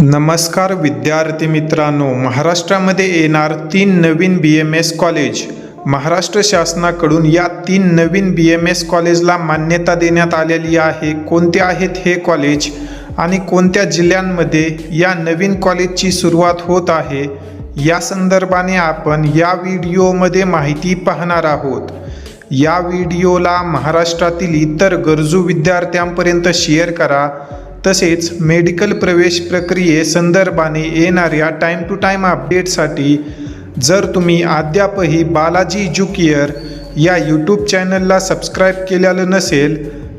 नमस्कार विद्यार्थी मित्रांनो महाराष्ट्रामध्ये येणार तीन नवीन B M S college Maharashtra शासनाकडून या तीन नवीन बी एम एस कॉलेजला मान्यता देण्यात आलेली आहे. कोणते आहेत हे कॉलेज आणि कोणत्या जिल्ह्यांमध्ये या नवीन कॉलेजची सुरुवात होत आहे? या संदर्भाने आपण या व्हिडिओमध्ये माहिती पाहणार आहोत. या व्हिडिओला महाराष्ट्रातील इतर गरजू विद्यार्थ्यांपर्यंत शेअर करा. तसेच मेडिकल प्रवेश प्रक्रियेसंदर्भाने येणाऱ्या टाईम टू टाईम अपडेटसाठी जर तुम्ही अद्यापही बालाजी एज्युकेअर या यूट्यूब चॅनलला सबस्क्राईब केलेलं नसेल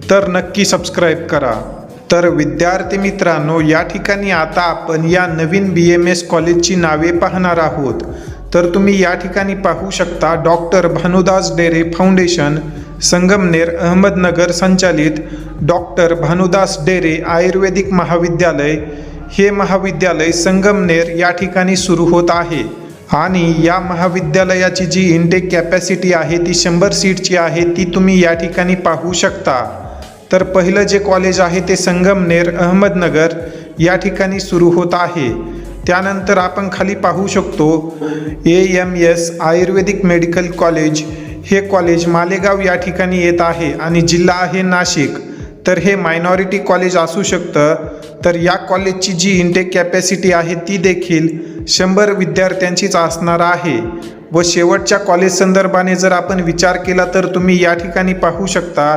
तर नक्की सबस्क्राईब करा. तर विद्यार्थी मित्रांनो या ठिकाणी आता आपण या नवीन बी एम एस कॉलेजची नावे पाहणार आहोत. तर तुम्ही या ठिकाणी पाहू शकता डॉक्टर भानुदास डेरे फाउंडेशन संगमनेर अहमदनगर संचालित डॉक्टर भानुदास डेरे आयुर्वेदिक महाविद्यालय हे महाविद्यालय संगमनेर या ठिकाणी सुरू होत आहे. आणि या महाविद्यालयाची जी इंटेक कॅपॅसिटी आहे ती शंभर सीटची आहे ती तुम्ही या ठिकाणी पाहू शकता. तर पहिलं जे कॉलेज आहे ते संगमनेर अहमदनगर या ठिकाणी सुरू होत आहे. त्यानंतर आपण खाली पाहू शकतो A M S ayurvedic medical college हे कॉलेज मालेगाव या ठिकाणी येत आहे आणि जिल्हा आहे नाशिक. तर हे मायनॉरिटी कॉलेज असू शकतं. तर या कॉलेजची जी इंटेक कॅपॅसिटी आहे ती देखील शंभर विद्यार्थ्यांचीच असणार आहे. व शेवटच्या कॉलेज संदर्भाने जर आपण विचार केला तर तुम्ही या ठिकाणी पाहू शकता.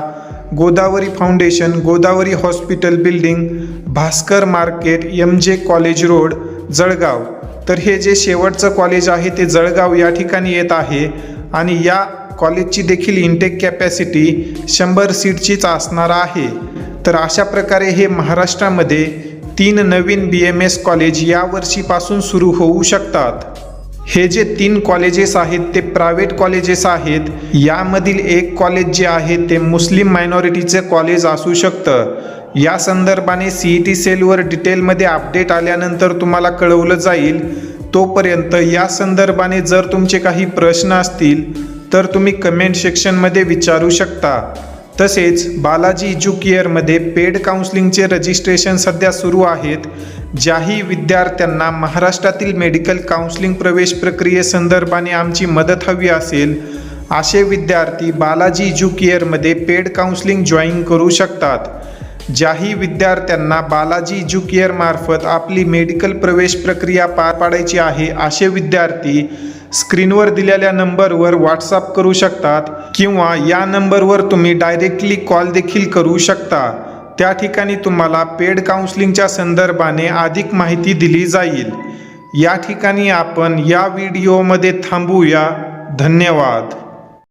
Godavari foundation Godavari hospital building Bhaskar market M J college road Jalgaon. तर हे जे शेवटचं कॉलेज आहे ते जळगाव या ठिकाणी येत आहे. आणि या कॉलेजची देखील इंटेक कॅपॅसिटी शंभर सीटचीच असणार आहे. तर अशा प्रकारे हे महाराष्ट्रामध्ये तीन नवीन बी एम एस कॉलेज यावर्षीपासून सुरू होऊ शकतात. हे जे तीन कॉलेजेस आहेत ते प्रायव्हेट कॉलेजेस आहेत. यामधील एक कॉलेज जे आहे ते मुस्लिम मायनॉरिटीचे कॉलेज असू शकतं. या संदर्भाने सी ई टी सेलवर डिटेलमध्ये अपडेट आल्यानंतर तुम्हाला कळवलं जाईल. तोपर्यंत या संदर्भाने जर तुमचे काही प्रश्न असतील तर तुम्ही कमेंट सेक्शनमध्ये विचारू शकता. तसेच बालाजी एज्युकेअरमध्ये पेड काउन्सिलिंगचे रजिस्ट्रेशन सध्या सुरू आहेत ज्याही विद्यार्थ्यांना महाराष्ट्रातील मेडिकल काउन्सिलिंग प्रवेश प्रक्रियेसंदर्भाने आमची मदत हवी असेल असे विद्यार्थी बालाजी एज्युकेअरमध्ये पेड काउन्सिलिंग जॉईन करू शकतात. ज्याही विद्यार्थ्यांना बालाजी एज्युकेअर मार्फत आपली मेडिकल प्रवेश प्रक्रिया पार पाडायची आहे असे विद्यार्थी स्क्रीनवर दिलेल्या नंबरवर व्हॉट्सअप करू शकतात किंवा या नंबरवर तुम्ही डायरेक्टली कॉल देखील करू शकता. त्या ठिकाणी तुम्हाला पेड काउन्सिलिंगच्या संदर्भाने अधिक माहिती दिली जाईल. या ठिकाणी आपण या व्हिडिओमध्ये थांबूया. धन्यवाद.